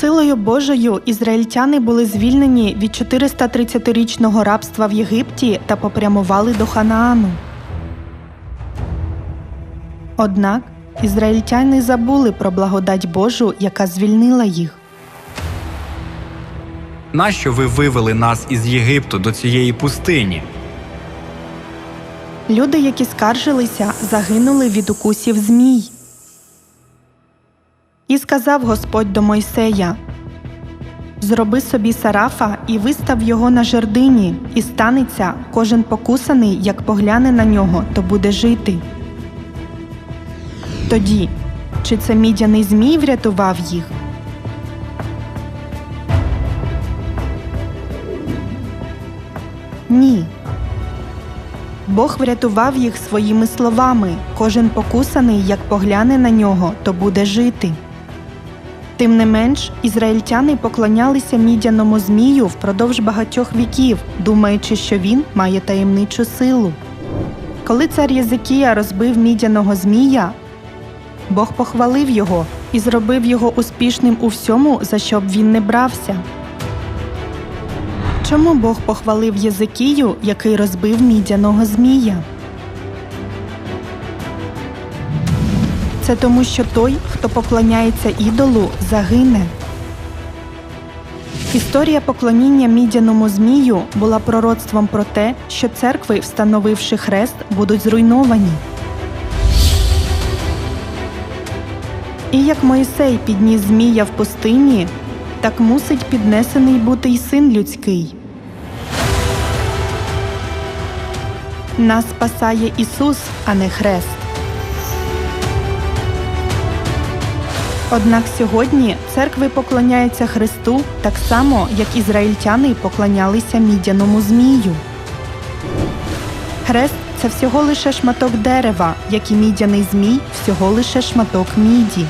силою Божою ізраїльтяни були звільнені від 430-річного рабства в Єгипті та попрямували до Ханаану. Однак ізраїльтяни забули про благодать Божу, яка звільнила їх. Нащо ви вивели нас із Єгипту до цієї пустині? Люди, які скаржилися, загинули від укусів змій. І сказав Господь до Мойсея: Зроби собі сарафа і вистав його на жердині, і станеться кожен покусаний, як погляне на нього, то буде жити. Тоді, чи це мідяний змій врятував їх? Ні. Бог врятував їх своїми словами кожен покусаний, як погляне на нього, то буде жити. Тим не менш, ізраїльтяни поклонялися мідяному змію впродовж багатьох віків, думаючи, що він має таємничу силу. Коли цар Єзикія розбив мідяного змія, Бог похвалив його і зробив його успішним у всьому, за що б він не брався. Чому Бог похвалив Єзикію, який розбив мідяного змія? Це тому, що той, хто поклоняється ідолу, загине. Історія поклоніння мідяному змію була пророцтвом про те, що церкви, встановивши хрест, будуть зруйновані. І як Моїсей підніс змія в пустині, так мусить піднесений бути й син людський. Нас спасає Ісус, а не хрест. Однак сьогодні церкви поклоняються Христу так само, як ізраїльтяни поклонялися мідяному змію. Хрест це всього лише шматок дерева, як і мідяний змій всього лише шматок міді.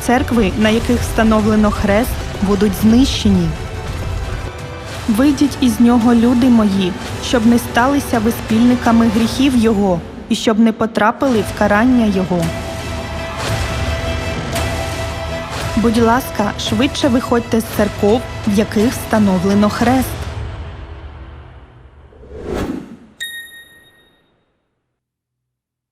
Церкви, на яких встановлено хрест, будуть знищені. Вийдіть із нього, люди мої, щоб не сталися ви спільниками гріхів Його і щоб не потрапили в карання Його. Будь ласка, швидше виходьте з церков, в яких встановлено хрест.